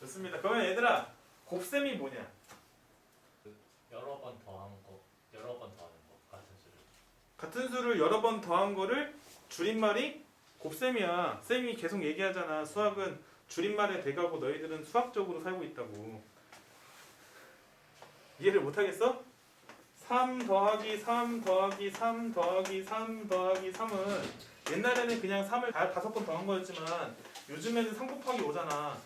좋습니다. 그러면 얘들아 곱셈이 뭐냐? 여러 번 더한 거, 여러 번 더하는 거 같은 수를. 같은 수를 여러 번 더한 거를 줄임말이 곱셈이야. 쌤이 계속 얘기하잖아. 수학은 줄임말에 대가고 너희들은 수학적으로 살고 있다고. 이해를 못하겠어? 3 더하기 3 더하기 3 더하기 3 더하기 3은 옛날에는 그냥 3을 다 다섯 번 더한 거였지만 요즘에는 3 곱하기 5잖아.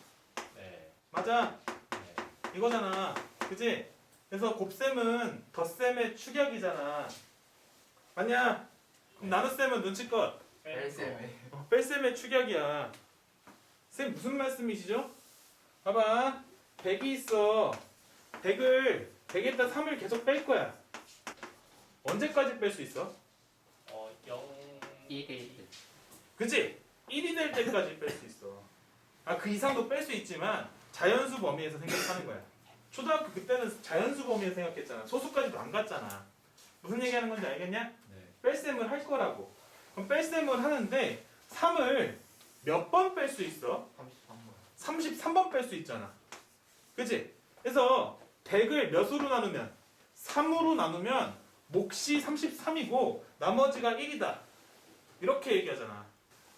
네. 맞아. 네. 이거잖아. 그지? 그래서 곱셈은 덧셈의 축약이잖아. 맞냐? 그럼 나눗셈은 눈치껏. 뺄셈에 어, 뺄셈의 축약이야. 쌤 무슨 말씀이시죠? 봐봐. 100이 있어. 100을 100에다 3을 계속 뺄 거야. 언제까지 뺄 수 있어? 어, 0. 1일 그치? 1이 될 때까지 뺄 수 있어. 아, 그 이상도 뺄 수 있지만 자연수 범위에서 생각하는 거야. 초등학교 그때는 자연수 범위에서 생각했잖아. 소수까지도 안 갔잖아. 무슨 얘기하는 건지 알겠냐? 네. 뺄셈을 할 거라고. 그럼 뺄셈을 하는데 3을 몇 번 뺄 수 있어? 33번 33번 뺄 수 있잖아. 그치? 그래서 100을 몇으로 나누면? 3으로 나누면 몫이 33이고 나머지가 1이다. 이렇게 얘기하잖아.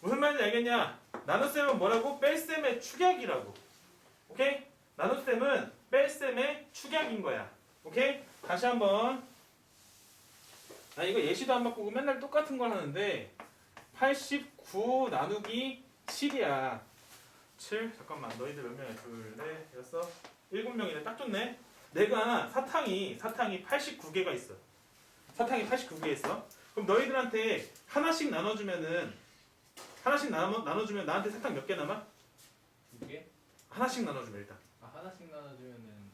무슨 말인지 알겠냐? 나눗셈은 뭐라고? 뺄셈의 축약이라고. 오케이? 나눗셈은 뺄셈의 축약인 거야. 오케이? 다시 한번. 나 이거 예시도 안 바꾸고 맨날 똑같은 걸 하는데 89 나누기 7이야. 7 잠깐만 너희들 몇 명이야? 둘, 넷, 여섯, 일곱 명이네. 딱 좋네. 내가 사탕이 사탕이 89개가 있어. 사탕이 89개 있어. 그럼 너희들한테 하나씩 나눠주면은 하나씩 나눠 나눠주면 나한테 사탕 몇 개 남아? 하나씩 나눠주면 일단 아, 하나씩 나눠주면은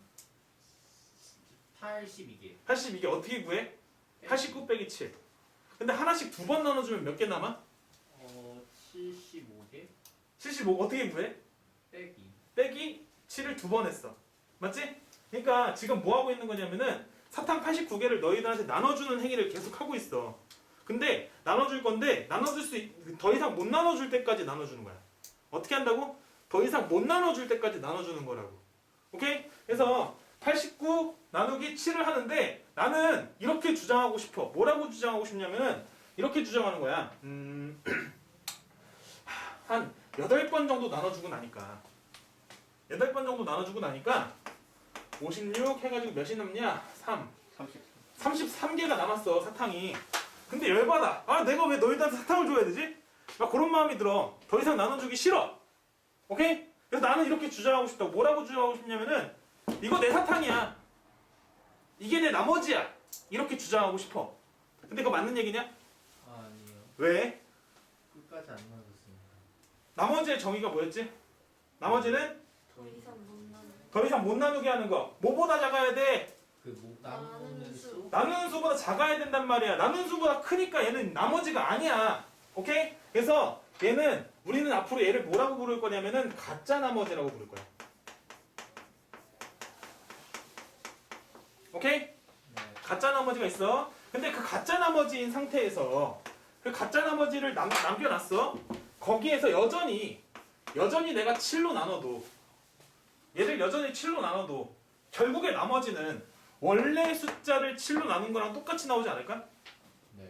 82개. 82개 어떻게 구해? 89 빼기 7. 근데 하나씩 두 번 나눠주면 몇 개 남아? 어, 75개? 75 어떻게 구해? 빼기. 빼기 7을 두 번 했어. 맞지? 그러니까 지금 뭐 하고 있는 거냐면은 사탕 89개를 너희들한테 나눠주는 행위를 계속 하고 있어. 근데 나눠줄 건데 나눠줄 수 더 이상 못 나눠줄 때까지 나눠주는 거야. 어떻게 한다고? 더 이상 못 나눠줄 때까지 나눠주는 거라고. 오케이? 그래서 89 나누기 7을 하는데 나는 이렇게 주장하고 싶어. 뭐라고 주장하고 싶냐면은 이렇게 주장하는 거야. 음, 한 8번 정도 나눠주고 나니까 8번 정도 나눠주고 나니까 56 해가지고 몇이 남냐? 3 30 33개가 남았어 사탕이 근데 열받아 아 내가 왜 너희들한테 사탕을 줘야 되지? 막 그런 마음이 들어 더 이상 나눠주기 싫어 오케이? 그래서 나는 이렇게 주장하고 싶다고 뭐라고 주장하고 싶냐면은 이거 내 사탕이야 이게 내 나머지야 이렇게 주장하고 싶어 근데 그거 맞는 얘기냐? 아, 아니요. 왜? 끝까지 안 나눠줬습니다. 나머지의 정의가 뭐였지? 나머지는 더 이상 못 나는 더 이상 못 나누게 하는 거 뭐보다 작아야 돼? 그, 뭐, 나누는 나누는 수. 수? 나누는 수보다 작아야 된단 말이야. 나누는 수보다 크니까 얘는 나머지가 아니야. 오케이? 그래서 얘는 우리는 앞으로 얘를 뭐라고 부를 거냐면은 가짜 나머지라고 부를 거야. 오케이? 네. 가짜 나머지가 있어. 근데 그 가짜 나머지인 상태에서 그 가짜 나머지를 남, 남겨놨어. 거기에서 여전히 여전히 내가 7로 나눠도 얘를 여전히 7로 나눠도 결국에 나머지는 원래 숫자를 7로 나눈 거랑 똑같이 나오지 않을까? 네.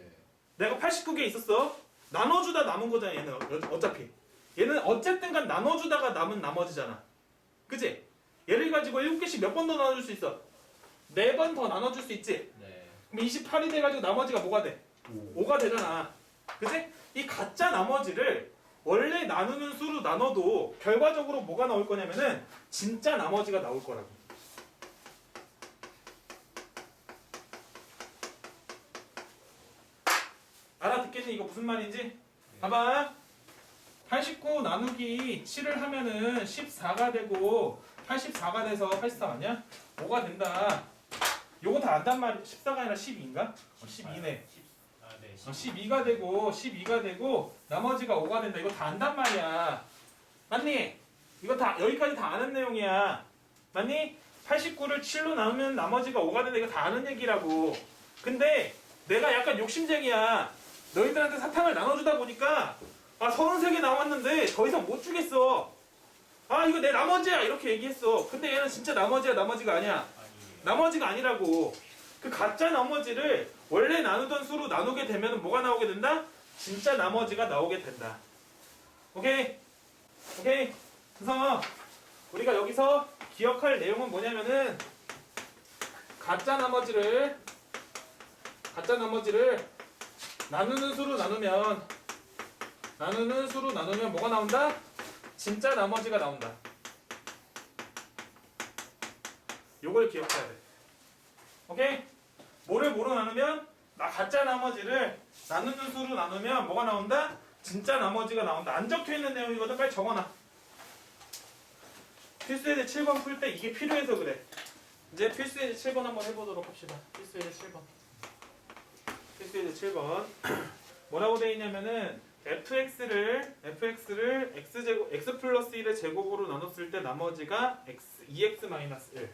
내가 89개 있었어. 나눠주다 남은 거잖아, 얘는. 어- 어차피. 얘는 어쨌든 간 나눠주다가 남은 나머지잖아. 그지? 얘를 가지고 7개씩 몇 번 더 나눠줄 수 있어? 4번 더 나눠줄 수 있지? 네. 그럼 28이 돼가지고 나머지가 뭐가 돼? 5가 되잖아. 그지? 이 가짜 나머지를 원래 나누는 수로 나눠도 결과적으로 뭐가 나올 거냐면은 진짜 나머지가 나올 거라고. 알아듣겠니? 이거 무슨 말인지? 봐봐. 89 나누기 7을 하면은 14가 되고 84가 돼서 84 아니야? 5가 된다. 요거 다 안단 말이 14가 아니라 12인가? 어, 12네. 아, 네. 어, 12가 되고 12가 되고 나머지가 5가 된다. 이거 다 안단 말이야. 맞니? 이거 다 여기까지 다 아는 내용이야. 맞니? 89를 7로 나누면 나머지가 5가 된다. 이거 다 아는 얘기라고. 근데 내가 약간 욕심쟁이야. 너희들한테 사탕을 나눠주다 보니까 아 33개 남았는데 더 이상 못 주겠어. 아 이거 내 나머지야 이렇게 얘기했어. 근데 얘는 진짜 나머지야 나머지가 아니야. 나머지가 아니라고. 그 가짜 나머지를 원래 나누던 수로 나누게 되면 뭐가 나오게 된다? 진짜 나머지가 나오게 된다. 오케이? 오케이? 그래서 우리가 여기서 기억할 내용은 뭐냐면은 가짜 나머지를 가짜 나머지를 나누는 수로 나누면 나누는 수로 나누면 뭐가 나온다? 진짜 나머지가 나온다. 요걸 기억해야 돼. 오케이? 뭐를 뭐로 나누면 나 가짜 나머지를 나누는 수로 나누면 뭐가 나온다? 진짜 나머지가 나온다. 안 적혀 있는 내용이거든. 빨리 적어놔. 필수예제 7번 풀 때 이게 필요해서 그래. 이제 필수예제 7번 한번 해보도록 합시다. 필수예제 7번. 필수예제 7번. 뭐라고 돼 있냐면은 fx를 fx를 x 제곱 x 플러스 1의 제곱으로 나눴을 때 나머지가 x 2x 마이너스 1.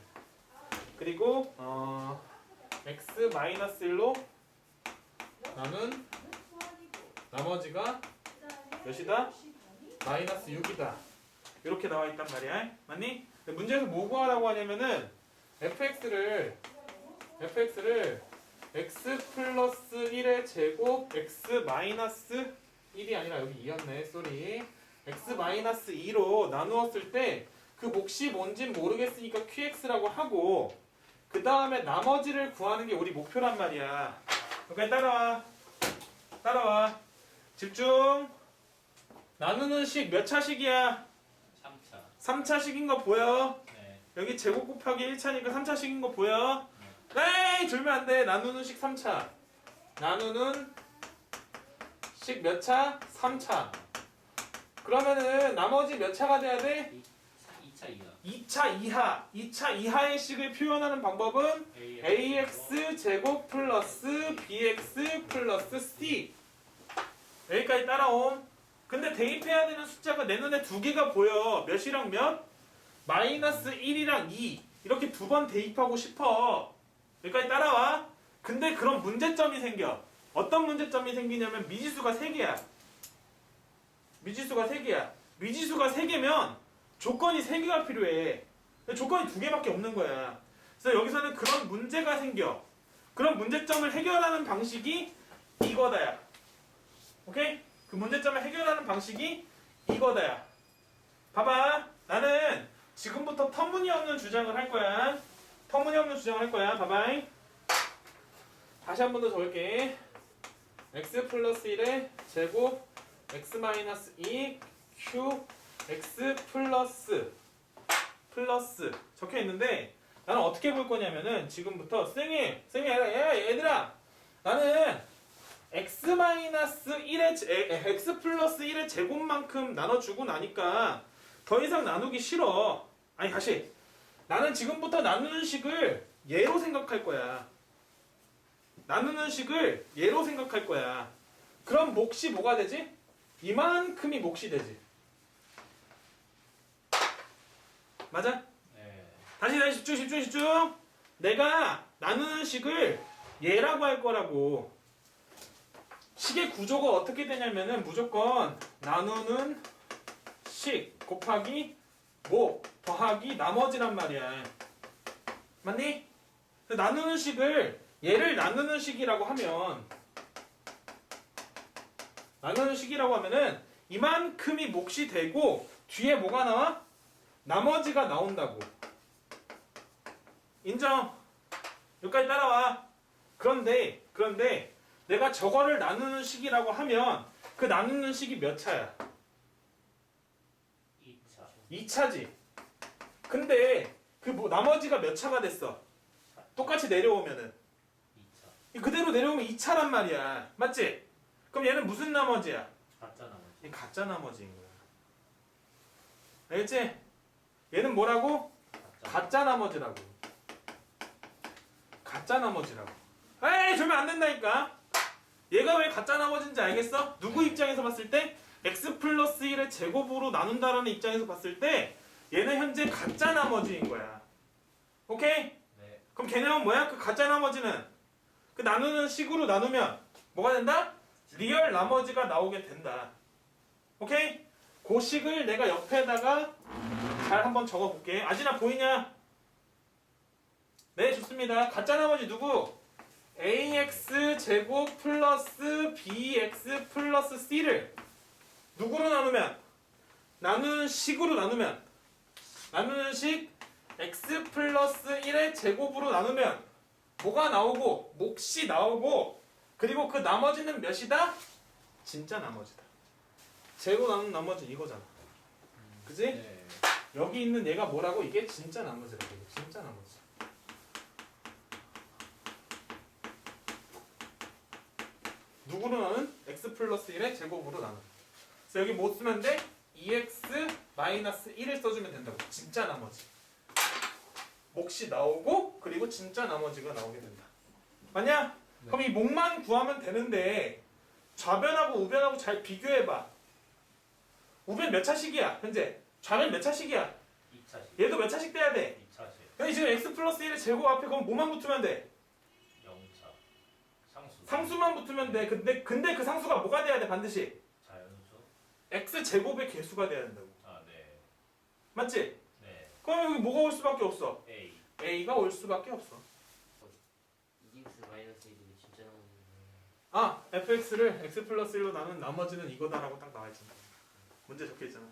그리고 어 x 마이너스 1로 나눈 나머지가 몇이다? 마이너스 6이다. 이렇게 나와 있단 말이야. 맞니? 문제에서 뭐 구하라고 하냐면은 fx를 fx를 x 플러스 1의 제곱 x 마이너스 1이 아니라 여기 2였네. 쏘리. x 마이너스 2로 나누었을 때 그 몫이 뭔진 모르겠으니까 qx라고 하고 그 다음에 나머지를 구하는 게 우리 목표란 말이야. 그러니까 따라와. 따라와. 집중. 나누는 식 몇 차식이야? 3차. 3차식인 거 보여? 네. 여기 제곱 곱하기 1차니까 3차식인 거 보여? 에이 줄면 안 돼. 나누는 식 3차. 나누는 식 몇 차? 3차. 그러면은 나머지 몇 차가 돼야 돼? 2차 이하. 2차 이하. 2차 이하의 식을 표현하는 방법은 ax 제곱 플러스 bx 플러스 c 여기까지 따라옴 근데 대입해야 되는 숫자가 내 눈에 두 개가 보여 몇이랑 몇? 마이너스 1이랑 2 이렇게 두 번 대입하고 싶어 여기까지 따라와 근데 그런 문제점이 생겨 어떤 문제점이 생기냐면 미지수가 3개야 미지수가 3개야 미지수가 3개면 조건이 3개가 필요해 조건이 두 개밖에 없는 거야 그래서 여기서는 그런 문제가 생겨. 그런 문제점을 해결하는 방식이 이거다야. 오케이? 그 문제점을 해결하는 방식이 이거다야. 봐봐. 나는 지금부터 터무니없는 주장을 할 거야. 터무니없는 주장을 할 거야. 봐봐. 다시 한 번 더 적을게. x 플러스 1의 제곱 x 마이너스 2 q x 플러스 플러스 적혀 있는데 나는 어떻게 볼 거냐면은 지금부터 선생님, 선생님, 얘, 얘들아, 나는 x 마이너스 1의 제- 에, x 플러스 1의 제곱만큼 나눠주고 나니까 더 이상 나누기 싫어. 아니 다시, 나는 지금부터 나누는 식을 예로 생각할 거야. 나누는 식을 예로 생각할 거야. 그럼 몫이 뭐가 되지? 이만큼이 몫이 되지. 맞아? 네. 다시 다시 집중 집중 집중 내가 나누는 식을 얘라고 할 거라고 식의 구조가 어떻게 되냐면은 무조건 나누는 식 곱하기 뭐 더하기 나머지란 말이야 맞니? 그 나누는 식을 얘를 나누는 식이라고 하면 나누는 식이라고 하면은 이만큼이 몫이 되고 뒤에 뭐가 나와? 나머지가 나온다고 인정. 여기까지 따라와. 그런데 그런데 내가 저거를 나누는 식이라고 하면 그 나누는 식이 몇 차야? 2차. 2차지. 근데 그 뭐 나머지가 몇 차가 됐어? 똑같이 내려오면은 2차. 그대로 내려오면 2차란 말이야. 맞지? 그럼 얘는 무슨 나머지야? 가짜 나머지. 이 가짜 나머지인 거야. 알겠지? 얘는 뭐라고? 가짜. 가짜 나머지라고. 가짜 나머지라고. 에이, 저면 안 된다니까. 얘가 왜 가짜 나머지인지 알겠어? 누구 입장에서 봤을 때 x 플러스 1의 제곱으로 나눈다라는 입장에서 봤을 때 얘는 현재 가짜 나머지인 거야. 오케이? 네. 그럼 걔네는 뭐야? 그 가짜 나머지는 그 나누는 식으로 나누면 뭐가 된다? 리얼 나머지가 나오게 된다. 오케이? 그 식을 내가 옆에다가 잘 한번 적어볼게. 아진아 보이냐? 네 좋습니다. 가짜 나머지 누구? ax 제곱 플러스 bx 플러스 c를 누구로 나누면 나누는 식으로 나누면 나누는 식 x 플러스 1의 제곱으로 나누면 뭐가 나오고 몫이 나오고 그리고 그 나머지는 몇이다? 진짜 나머지다. 제로 나눈 나머지 이거잖아. 그지? 네. 여기 있는 얘가 뭐라고? 이게 진짜 나머지라고. 진짜 나머지. 누구로 나눈? x 플러스 1의 제곱으로 나눈. 그래서 여기 뭐 쓰면 돼? 2x 마이너스 1을 써주면 된다고. 진짜 나머지. 몫이 나오고 그리고 진짜 나머지가 나오게 된다. 맞냐? 네. 그럼 이 목만 구하면 되는데 좌변하고 우변하고 잘 비교해봐. 우변 몇 차식이야? 현재 좌변 몇 차식이야? 2차식. 얘도 몇 차식 돼야 돼? 2차식. 근데 지금 x 플러스 1의 제곱 앞에 그럼 뭐만 붙으면 돼? 0차. 상수. 상수만 붙으면 돼. 근데 근데 그 상수가 뭐가 돼야 돼? 반드시. X 제곱의 개수가 돼야 된다고. 아, 네. 맞지? 네. 그럼 여기 뭐가 올 수밖에 없어? A. a가 올 수밖에 없어. 2x 마이너스 1이 진짜 나오는 아, fx를 x 플러스 1로 나눈 나머지는 이거다라고 딱 나와 있잖아. 문제 적혀 있잖아.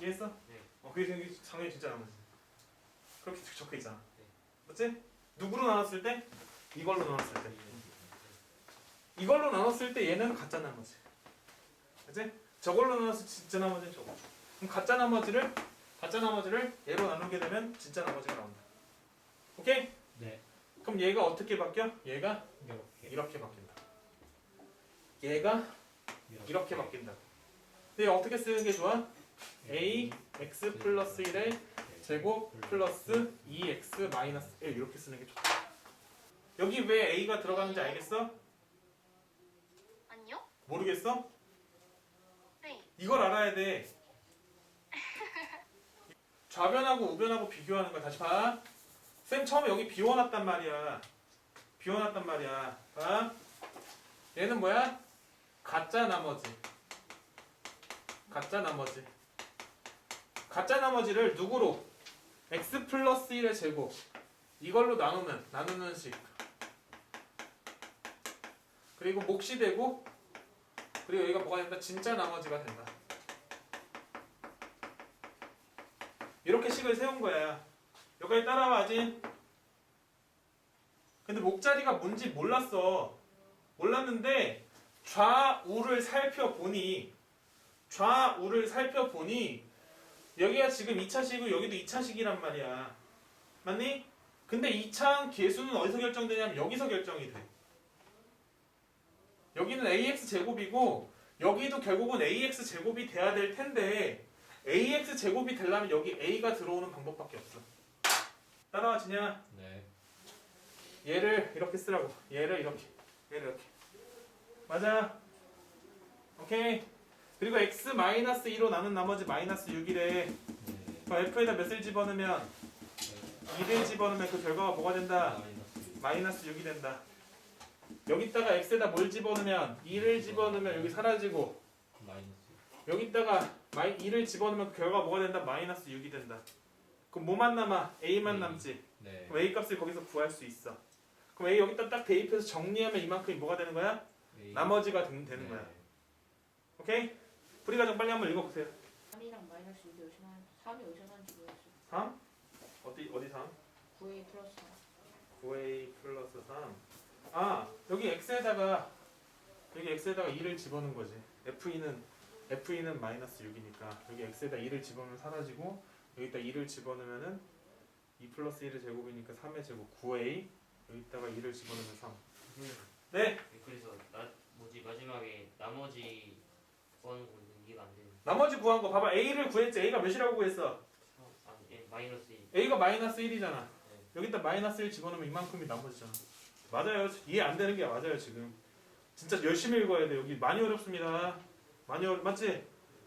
이해했어? 네. 어, 그게 생기- 당연히 진짜 나머지. 그렇게 적혀 있잖아. 네. 맞지? 누구로 나눴을 때? 이걸로 나눴을 때. 이걸로 나눴을 때 얘는 가짜 나머지. 그치? 저걸로 때 진짜 나머지는 저거. 그럼 가짜 나머지를 가짜 나머지를 얘로 나누게 되면 진짜 나머지가 나온다. 오케이? 네. 그럼 얘가 어떻게 바뀌어? 얘가 이렇게. 이렇게 바뀐다. 얘가 이렇게 바뀐다. 근데 어떻게 쓰는 게 좋아? a x 플러스 1의 제곱 플러스 2x 마이너스 1 이렇게 쓰는 게 좋다. 여기 왜 a가 들어가는지 알겠어? 아니요? 모르겠어? 네. 이걸 알아야 돼. 좌변하고 우변하고 비교하는 거야. 다시 봐. 쌤 처음에 여기 비워놨단 말이야. 비워놨단 말이야. 봐. 얘는 뭐야? 가짜 나머지. 가짜 나머지. 가짜 나머지를 누구로? x 플러스 1의 제곱. 이걸로 나누면 나누는 식. 그리고 몫이 되고 그리고 여기가 뭐가 된다? 진짜 나머지가 된다. 이렇게 식을 세운 거야. 여기까지 따라와지. 근데 목자리가 뭔지 몰랐어. 몰랐는데 좌우를 살펴보니 좌우를 살펴보니 여기가 지금 2차식이고 여기도 2차식이란 말이야. 맞니? 근데 2차 계수는 어디서 결정되냐면 여기서 결정이 돼. 여기는 ax 제곱이고 여기도 결국은 ax 제곱이 돼야 될 텐데 ax 제곱이 되려면 여기 a가 들어오는 방법밖에 없어. 따라와 지냐? 네. 얘를 이렇게 쓰라고. 얘를 이렇게. 얘를 이렇게. 맞아. 오케이. 그리고 x 마이너스 2로 나눈 나머지 마이너스 6이래. 네. 그럼 f에다 몇을 집어넣으면 2를 집어넣으면 그 결과가 뭐가 된다? 마이너스. 마이너스 6이 된다. 여기다가 x에다 뭘 집어넣으면 2를 집어넣으면 여기 사라지고 마이너스. 여기다가 마이 2를 집어넣으면 그 결과가 뭐가 된다? 마이너스 6이 된다. 그럼 뭐만 남아? a만 A. 남지. 네. 그럼 a 값을 거기서 구할 수 있어. 그럼 a 여기다 딱 대입해서 정리하면 이만큼이 뭐가 되는 거야? A. 나머지가 되- 되는 거야. 오케이? 풀이과정 빨리 한번 읽어보세요. 3이랑 마이너스 6이 어디서 나왔 3이 어디서 나왔는지 모르겠어 3? 어디 어디 3? 9a 플러스 9a 플러스 3. 아 여기 x에다가 여기 x에다가 2를 집어넣은 거지. f2는 f2는 마이너스 6이니까 여기 x에다 2를 집어넣으면 사라지고 여기다 2를 집어넣으면은 2 플러스 1의 제곱이니까 3의 제곱 9a 여기다가 2를 집어넣으면 3. 네 그래서 나 뭐지 마지막에 나머지 구하는 거 이해가 안 되는 나머지 구한 거 봐봐 a를 구했지 a가 몇이라고 구했어? 아니 예, 마이너스 1 a가 마이너스 1이잖아. 여기다 마이너스 1 집어넣으면 이만큼이 나머지잖아. 맞아요. 이해 안 되는 게 맞아요 지금. 진짜 열심히 읽어야 돼. 여기 많이 어렵습니다. 많이 어렵 맞지?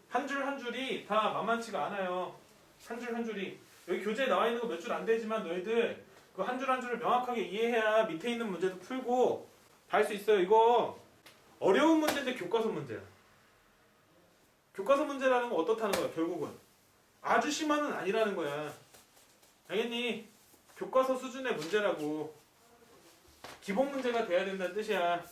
한 줄 한 줄이 다 만만치가 않아요. 한 줄 한 줄이 여기 교재에 나와 있는 거 몇 줄 안 되지만 너희들 그 한 줄 한 줄을 명확하게 이해해야 밑에 있는 문제도 풀고 다 할 수 있어요. 이거 어려운 문제인데 교과서 문제야. 교과서 문제라는 건 어떻다는 거야 결국은 아주 심한은 아니라는 거야. 알겠니? 교과서 수준의 문제라고. 기본 문제가 돼야 된다는 뜻이야.